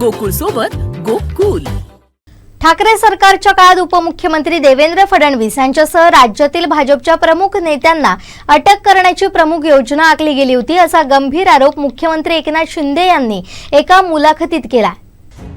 गोकुळ सोबत गोकुल. ठाकरे सरकारच्या काळात उपमुख्यमंत्री देवेंद्र फडणवीस यांच्यासह राज्यातील भाजपच्या प्रमुख नेत्यांना अटक करण्याची प्रमुख योजना आखली गेली होती असा गंभीर आरोप मुख्यमंत्री एकनाथ शिंदे यांनी एका मुलाखतीत केला.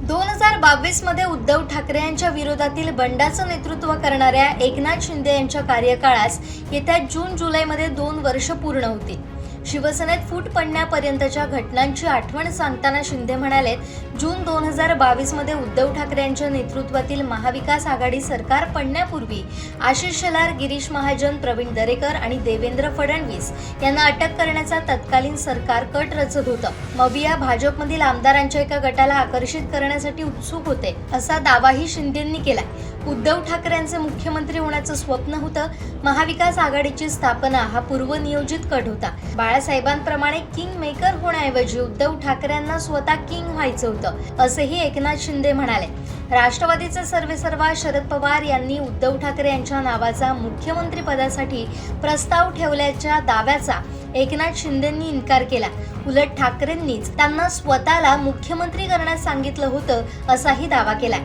दोन हजार बावीसमध्ये उद्धव ठाकरे यांच्या विरोधातील बंडाचं नेतृत्व करणाऱ्या एकनाथ शिंदे यांच्या कार्यकाळास येत्या जून जुलैमध्ये दोन वर्ष पूर्ण होतील. शिवसेनेत फूट पडण्यापर्यंतच्या घटनांची आठवण सांगताना शिंदे म्हणाले जून दोन हजार बावीसमध्ये उद्धव ठाकरे यांच्या नेतृत्वातील महाविकास आघाडी सरकार पडण्यापूर्वी आशिष शेलार गिरीश महाजन प्रवीण दरेकर आणि देवेंद्र फडणवीस यांना अटक करण्याचा तत्कालीन सरकार कट रचत होतं. मविया भाजपमधील आमदारांच्या एका गटाला आकर्षित करण्यासाठी उत्सुक होते असा दावाही शिंदेंनी केला उद्धव ठाकरे यांचे मुख्यमंत्री होण्याचं स्वप्न होतं महाविकास आघाडीची स्थापना हा पूर्वनियोजित कट होता. बाळासाहेबांप्रमाणे किंग मेकर होण्याऐवजी उद्धव ठाकरेंना स्वतः किंग व्हायचं होतं असेही एकनाथ शिंदे म्हणाले. राष्ट्रवादीचे सर्वेसर्वा शरद पवार यांनी उद्धव ठाकरे यांच्या नावाचा मुख्यमंत्री पदासाठी प्रस्ताव ठेवल्याच्या दाव्याचा एकनाथ शिंदेंनी इन्कार केला. उलट ठाकरेंनीच त्यांना स्वतःला मुख्यमंत्री करण्यास सांगितलं होतं असाही दावा केला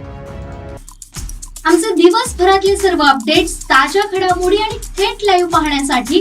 आमचे दिवसभरातले सर्व अपडेट्स ताज्या घडामोडी आणि थेट लाईव्ह पाहण्यासाठी